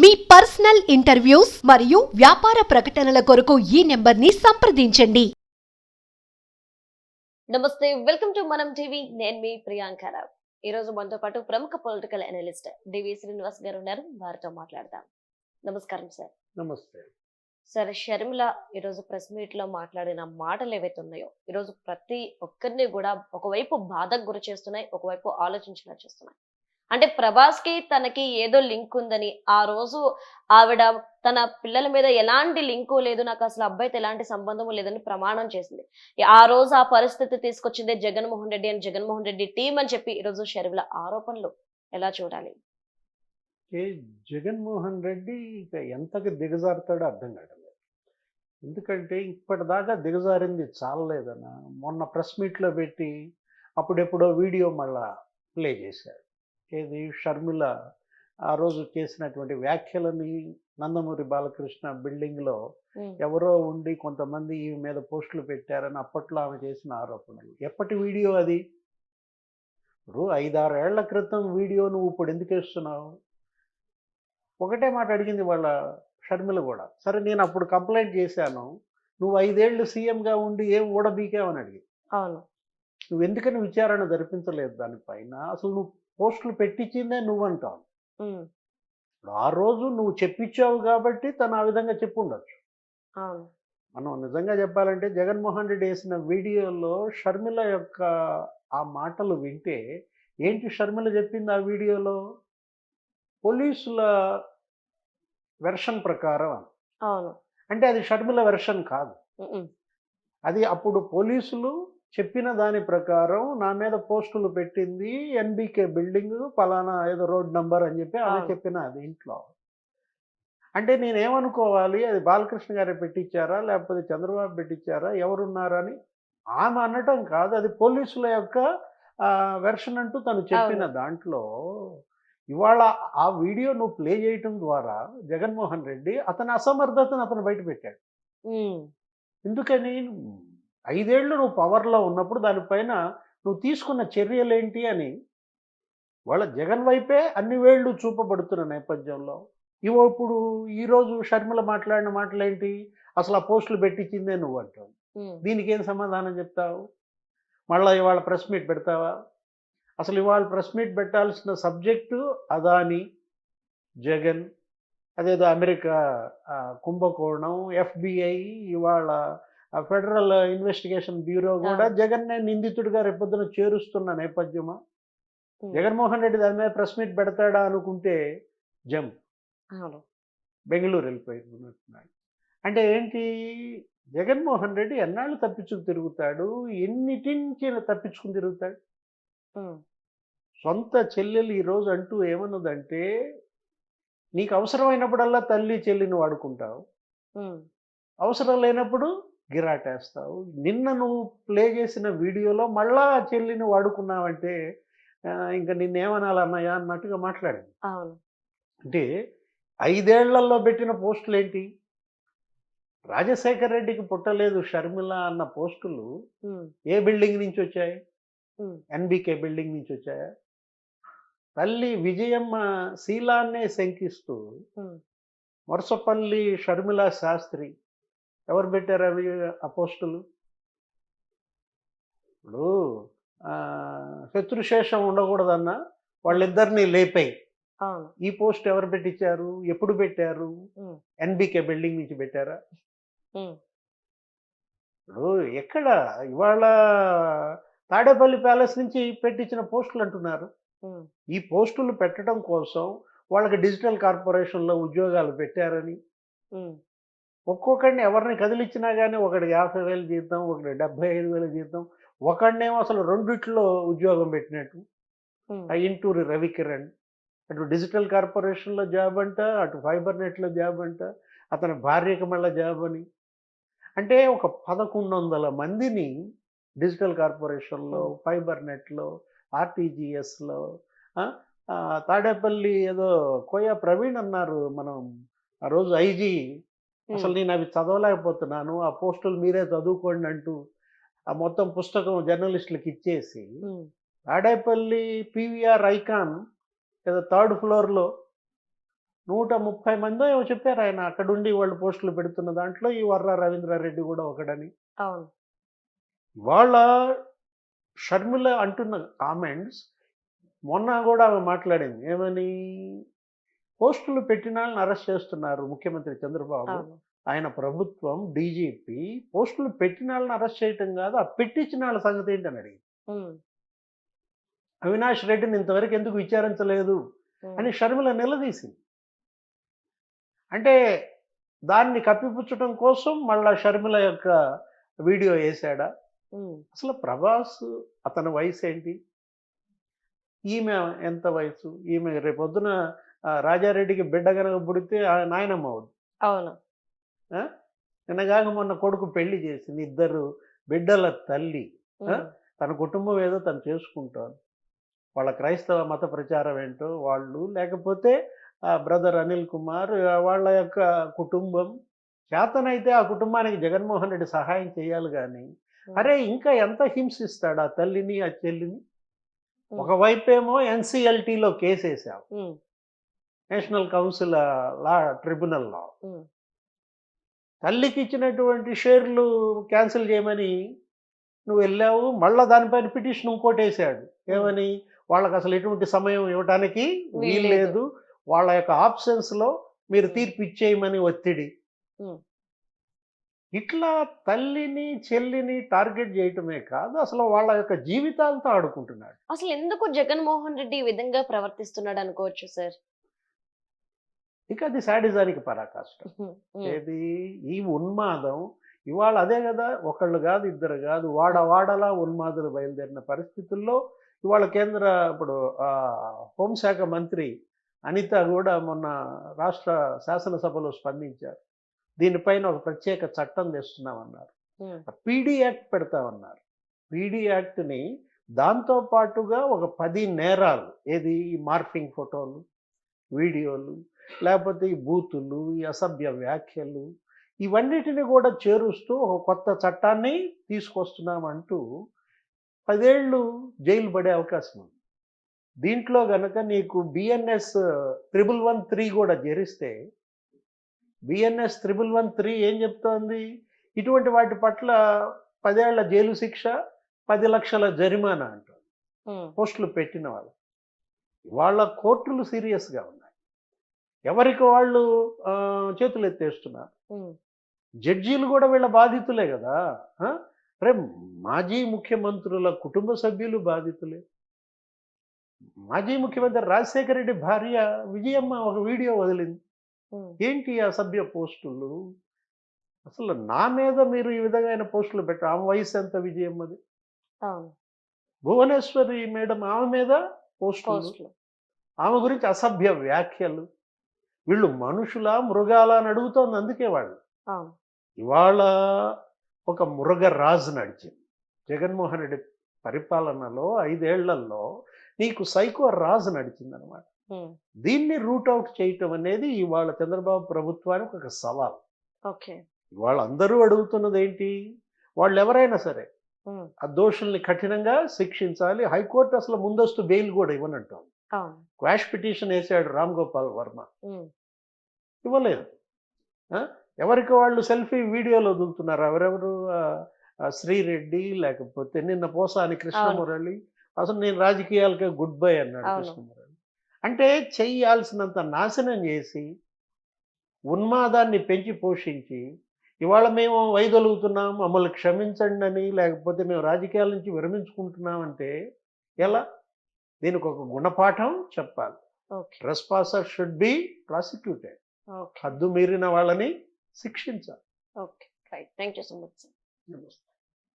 మీ personal interviews మరియు వ్యాపార ప్రకటనల కొరకు ఈ నెంబర్ని సంప్రదించండి. నమస్తే వెల్కమ్ టు మనం టీవీ. నేను మీ ప్రియాంక రావు. ఈ రోజు మనతో పాటు ప్రముఖ పొలిటికల్ అనలిస్ట్ డివి శ్రీనివాస్ గారు ఉన్నారు. వారితో మాట్లాడదాం. నమస్కారం సార్. నమస్తే. సార్ షర్మిల ఈరోజు ప్రెస్ మీట్లో మాట్లాడిన మాటలు ఏవైతే ఉన్నాయో ఈరోజు ప్రతి ఒక్కరిని కూడా ఒకవైపు బాధకు గురి చేస్తున్నాయి ఒకవైపు ఆలోచించేలా చేస్తున్నాయి. అంటే ప్రభాస్కి తనకి ఏదో లింక్ ఉందని ఆ రోజు ఆవిడ తన పిల్లల మీద ఎలాంటి లింకు లేదు నాకు అసలు అబ్బాయితో ఎలాంటి సంబంధము లేదని ప్రమాణం చేసింది. ఆ రోజు ఆ పరిస్థితి తీసుకొచ్చిందే జగన్మోహన్ రెడ్డి అని జగన్మోహన్ రెడ్డి టీం అని చెప్పి ఈరోజు షర్మిల ఆరోపణలు ఎలా చూడాలి? ఏ జగన్మోహన్ రెడ్డి ఇక ఎంతకి దిగజారుతాడో అర్థం కావడం ఎందుకంటే ఇప్పటిదాకా దిగజారింది చాలలేదన్న. మొన్న ప్రెస్ మీట్లో పెట్టి అప్పుడెప్పుడో వీడియో మళ్ళా ప్లే చేశాడు ఏది షర్మిల ఆ రోజు చేసినటువంటి వ్యాఖ్యలని నందమూరి బాలకృష్ణ బిల్డింగ్లో ఎవరో ఉండి కొంతమంది ఈ మీద పోస్టులు పెట్టారని అప్పట్లో ఆమె చేసిన ఆరోపణలు. ఎప్పటి వీడియో అది? ఇప్పుడు ఐదారు ఏళ్ళ క్రితం వీడియో నువ్వు ఇప్పుడు ఎందుకు వేస్తున్నావు? ఒకటే మాట అడిగింది వాళ్ళ షర్మిల కూడా. సరే నేను అప్పుడు కంప్లైంట్ చేశాను. నువ్వు ఐదేళ్ళు సీఎంగా ఉండి ఏం ఊడబీకావని అడిగింది. అవును. నువ్వు ఎందుకని విచారణ జరిపించలేదు దానిపైన? అసలు నువ్వు పోస్టులు పెట్టించిందే నువ్వంటావు. ఇప్పుడు ఆ రోజు నువ్వు చెప్పించావు కాబట్టి తను ఆ విధంగా చెప్పు ఉండొచ్చు అవును. మనం నిజంగా చెప్పాలంటే జగన్మోహన్ రెడ్డి వేసిన వీడియోలో షర్మిల యొక్క ఆ మాటలు వింటే ఏంటి షర్మిల చెప్పింది ఆ వీడియోలో? పోలీసుల వెర్షన్ ప్రకారం అని. అంటే అది షర్మిల వెర్షన్ కాదు. అది అప్పుడు పోలీసులు చెప్పిన దాని ప్రకారం నా మీద పోస్టులు పెట్టింది ఎన్బికే బిల్డింగ్ పలానా ఏదో రోడ్ నంబర్ అని చెప్పి ఆమె. చెప్పిన అది ఇంట్లో. అంటే నేనేమనుకోవాలి అది బాలకృష్ణ గారే పెట్టించారా లేకపోతే చంద్రబాబు పెట్టించారా ఎవరున్నారని ఆమె అనటం కాదు అది పోలీసుల యొక్క వెర్షన్ అంటూ తను చెప్పిన. దాంట్లో ఇవాళ ఆ వీడియో నువ్వు ప్లే చేయటం ద్వారా జగన్మోహన్ రెడ్డి అతని అసమర్థతను అతను బయట పెట్టాడు. ఎందుకని? ఐదేళ్ళు నువ్వు పవర్లో ఉన్నప్పుడు దానిపైన నువ్వు తీసుకున్న చర్యలేంటి అని వాళ్ళ జగన్ వైపే అన్ని వేళ్ళు చూపబడుతున్న నేపథ్యంలో. ఇవో ఇప్పుడు ఈరోజు షర్మిల మాట్లాడిన మాటలేంటి? అసలు ఆ పోస్టులు పెట్టించిందే నువ్వు అంటావు. దీనికి ఏం సమాధానం చెప్తావు? మళ్ళీ ఇవాళ ప్రెస్ మీట్ పెడతావా? అసలు ఇవాళ ప్రెస్ మీట్ పెట్టాల్సిన సబ్జెక్టు అదాని జగన్ అదేదో అమెరికా కుంభకోణం ఎఫ్బిఐ ఇవాళ ఫెడరల్ ఇన్వెస్టిగేషన్ బ్యూరో కూడా ఆ. జగన్నే నిందితుడిగా రేపొద్దున చేరుస్తున్న నేపథ్యమా? జగన్మోహన్ రెడ్డి దాని మీద ప్రెస్ మీట్ పెడతాడా అనుకుంటే జంప్. అవును. బెంగళూరు వెళ్ళిపోయినట్టున్నాడు. అంటే ఏంటి? జగన్మోహన్ రెడ్డి ఎన్నాళ్ళు తప్పించుకు తిరుగుతాడు? ఎన్నిటించి తప్పించుకుని తిరుగుతాడు? సొంత చెల్లెలు ఈరోజు అంటూ ఏమన్నదంటే నీకు అవసరమైనప్పుడల్లా తల్లి చెల్లిని వాడుకుంటావు. అవసరం లేనప్పుడు గిరాటేస్తావు. నిన్న నువ్వు ప్లే చేసిన వీడియోలో మళ్ళా చెల్లిని వాడుకున్నావంటే ఇంకా నిన్నేమనాలన్నయ్యా అన్నట్టుగా మాట్లాడింది. అంటే ఐదేళ్ళలో పెట్టిన పోస్టులు ఏంటి రాజశేఖర్ రెడ్డికి పుట్టలేదు షర్మిల అన్న పోస్టులు ఏ బిల్డింగ్ నుంచి వచ్చాయి? ఎన్బికే బిల్డింగ్ నుంచి వచ్చాయా? తల్లి విజయమ్మ శీలాన్నే శంకిస్తూ ఉమ్, వరుసపల్లి షర్మిల శాస్త్రి ఎవరు పెట్టారు అవి ఆ పోస్టులు? ఇప్పుడు శత్రుశేషం ఉండకూడదన్న వాళ్ళిద్దరిని లేపాయి. ఈ పోస్ట్ ఎవరు పెట్టించారు ఎప్పుడు పెట్టారు? ఎన్బికే బిల్డింగ్ నుంచి పెట్టారా? ఇప్పుడు ఎక్కడ? ఇవాళ తాడేపల్లి ప్యాలెస్ నుంచి పెట్టించిన పోస్టులు అంటున్నారు. ఈ పోస్టులు పెట్టడం కోసం వాళ్ళకి డిజిటల్ కార్పొరేషన్లో ఉద్యోగాలు పెట్టారని. ఒక్కొక్కడిని ఎవరిని కదిలిచ్చినా కానీ ఒకడికి యాభై వేలు జీతం ఒకటి డెబ్బై ఐదు వేలు జీతం. ఒకడినేమో అసలు రెండిట్లో ఉద్యోగం పెట్టినట్టు. ఇంటూరి రవికిరణ్. అటు డిజిటల్ కార్పొరేషన్లో జాబ్ అంట అటు ఫైబర్ నెట్లో జాబ్ అంట అతని భార్యకి మళ్ళీ జాబ్ అని. అంటే ఒక పదకొండు వందల మందిని డిజిటల్ కార్పొరేషన్లో. ఫైబర్ నెట్లో ఆర్టీజీఎస్లో తాడేపల్లి ఏదో కోయ ప్రవీణ్ అన్నారు మనం ఆ రోజు ఐజీ అసలు నేను అవి చదవలేకపోతున్నాను ఆ పోస్టులు మీరే చదువుకోండి అంటూ ఆ మొత్తం పుస్తకం జర్నలిస్టులకు ఇచ్చేసి ఉమ్, తాడేపల్లి పీవీఆర్ ఐకాన్ ఏదో థర్డ్ ఫ్లోర్లో నూట ముప్పై మందో ఏమో చెప్పారు ఆయన అక్కడుండి వాళ్ళు పోస్టులు పెడుతున్న దాంట్లో ఈ వర్ర రవీంద్రారెడ్డి కూడా ఒకడని. వాళ్ళ షర్మిల అంటున్న కామెంట్స్ మొన్న కూడా ఆమె మాట్లాడింది ఏమని? పోస్టులు పెట్టిన వాళ్ళని అరెస్ట్ చేస్తున్నారు ముఖ్యమంత్రి చంద్రబాబు. ఆయన ప్రభుత్వం డీజీపీ పోస్టులు పెట్టిన వాళ్ళని అరెస్ట్ చేయటం కాదు ఆ పెట్టించిన వాళ్ళ సంగతి ఏంటని అడిగింది. అవినాష్ రెడ్డిని ఇంతవరకు ఎందుకు విచారించలేదు అని షర్మిల నిలదీసింది. అంటే దాన్ని కప్పిపుచ్చడం కోసం మళ్ళా షర్మిల యొక్క వీడియో వేసాడా ఉమ్, అసలు ప్రభాస్ అతని వయసు ఏంటి? ఈమె ఎంత వయసు? ఈమె రేపొద్దున రాజారెడ్డికి బిడ్డ కనుక పుడితే నాయనమ్మ అవుద్ది అవును. నిన్నగాక మొన్న కొడుకు పెళ్ళి చేసింది ఇద్దరు బిడ్డల తల్లి. తన కుటుంబం ఏదో తను చేసుకుంటాను వాళ్ళ క్రైస్తవ మత ప్రచారం ఏంటో వాళ్ళు లేకపోతే ఆ బ్రదర్ అనిల్ కుమార్ వాళ్ళ యొక్క కుటుంబం. చేతనైతే ఆ కుటుంబానికి జగన్మోహన్ రెడ్డి సహాయం చేయాలి కానీ అరే ఇంకా ఎంత హింసిస్తాడు ఆ తల్లిని ఆ చెల్లిని? ఒకవైపేమో ఎన్సిఎల్టీలో కేసు వేసాం ఉమ్, నేషనల్ కౌన్సిల్ లా ట్రిబ్యునల్లో తల్లికి ఇచ్చినటువంటి షేర్లు క్యాన్సిల్ చేయమని నువ్వు వెళ్ళావు మళ్ళా దానిపైన పిటిషన్ ఇంకోటి వేసాడు ఏమని? వాళ్ళకి అసలు ఎటువంటి సమయం ఇవ్వడానికి వీల్లేదు. వాళ్ళ యొక్క ఆప్షన్స్లో మీరు తీర్పు ఇచ్చేయమని ఒత్తిడి. ఇట్లా తల్లిని చెల్లిని టార్గెట్ చేయటమే కాదు అసలు వాళ్ళ యొక్క జీవితాలతో ఆడుకుంటున్నాడు. అసలు ఎందుకు జగన్మోహన్ రెడ్డి ఈ విధంగా ప్రవర్తిస్తున్నాడు అనుకోవచ్చు సార్? ఇక అది శాడిజానికి పరాకాష్ట ఏది? ఈ ఉన్మాదం ఇవాళ అదే కదా ఒకళ్ళు కాదు ఇద్దరు కాదు వాడ వాడలా ఉన్మాదులు బయలుదేరిన పరిస్థితుల్లో ఇవాళ కేంద్ర ఇప్పుడు హోంశాఖ మంత్రి అనిత కూడా మొన్న రాష్ట్ర శాసనసభలో స్పందించారు. దీనిపైన ఒక ప్రత్యేక చట్టం తెస్తున్నామన్నారు పీడీ యాక్ట్ పెడతామన్నారు. పీడీ యాక్ట్ని దాంతో పాటుగా ఒక పది నేరాలు ఏది? ఈ మార్ఫింగ్ ఫోటోలు వీడియోలు లేకపోతే ఈ బూతులు ఈ అసభ్య వ్యాఖ్యలు ఇవన్నిటిని కూడా చేరుస్తూ ఒక కొత్త చట్టాన్ని తీసుకొస్తున్నామంటూ పదేళ్ళు జైలు పడే అవకాశం ఉంది. దీంట్లో గనక నీకు బిఎన్ఎస్ త్రిబుల్ వన్ త్రీ కూడా చేరిస్తే బిఎన్ఎస్ త్రిబుల్ వన్ త్రీ ఏం చెప్తోంది? ఇటువంటి వాటి పట్ల పదేళ్ళ జైలు శిక్ష పది లక్షల జరిమానా ఉమ్, పోస్టులు పెట్టిన వాళ్ళు వాళ్ళ కోర్టులు సీరియస్గా ఉన్నాయి. ఎవరికి వాళ్ళు చేతులు ఎత్తేస్తున్నారు జడ్జీలు కూడా వీళ్ళ బాధితులే కదా? రే మాజీ ముఖ్యమంత్రుల కుటుంబ సభ్యులు బాధితులే. మాజీ ముఖ్యమంత్రి రాజశేఖర రెడ్డి భార్య విజయమ్మ ఒక వీడియో వదిలింది. ఏంటి అసభ్య పోస్టులు? అసలు నా మీద మీరు ఈ విధమైన పోస్టులు పెట్టారు. ఆమె వయసు ఎంత విజయమ్మది? భువనేశ్వరి మేడం ఆమె మీద పోస్టులు. ఆమె గురించి అసభ్య వ్యాఖ్యలు. వీళ్ళు మనుషుల మృగాల అని అడుగుతోంది అందుకే వాళ్ళు. ఇవాళ ఒక మృగ రాజు నడిచింది. జగన్మోహన్ రెడ్డి పరిపాలనలో ఐదేళ్ళలో నీకు సైకో రాజు నడిచింది అనమాట ఉమ్, దీన్ని రూట్ అవుట్ చేయటం అనేది ఇవాళ చంద్రబాబు ప్రభుత్వానికి ఒక సవాల్. ఓకే. ఇవాళ అందరూ అడుగుతున్నది ఏంటి? వాళ్ళు ఎవరైనా సరే ఆ దోషుల్ని కఠినంగా శిక్షించాలి. హైకోర్టు అసలు ముందస్తు బెయిల్ కూడా ఇవ్వనంటాం క్వాష్ పిటిషన్ వేసాడు రామ్ గోపాల్ వర్మ. ఇవ్వలేదు? ఎవరికి వాళ్ళు సెల్ఫీ వీడియోలు వదులుతున్నారు? ఎవరెవరు? శ్రీరెడ్డి లేకపోతే నిన్న పోసాని కృష్ణమురళి అసలు నేను రాజకీయాలకే గుడ్ బై అన్నాడు. కృష్ణమురళి. అంటే చెయ్యాల్సినంత నాశనం చేసి ఉన్మాదాన్ని పెంచి పోషించి ఇవాళ మేము వైదొలుగుతున్నాం మమ్మల్ని క్షమించండి అని లేకపోతే మేము రాజకీయాల నుంచి విరమించుకుంటున్నామంటే ఎలా? దీనికి ఒక గుణపాఠం చెప్పాలి. ట్రెస్పాసర్ షుడ్ బి ప్రాసిక్యూటెడ్ హద్దు మీరిన వాళ్ళని శిక్షించాలి. Okay. Right. Thank you so much sir. నమస్తే.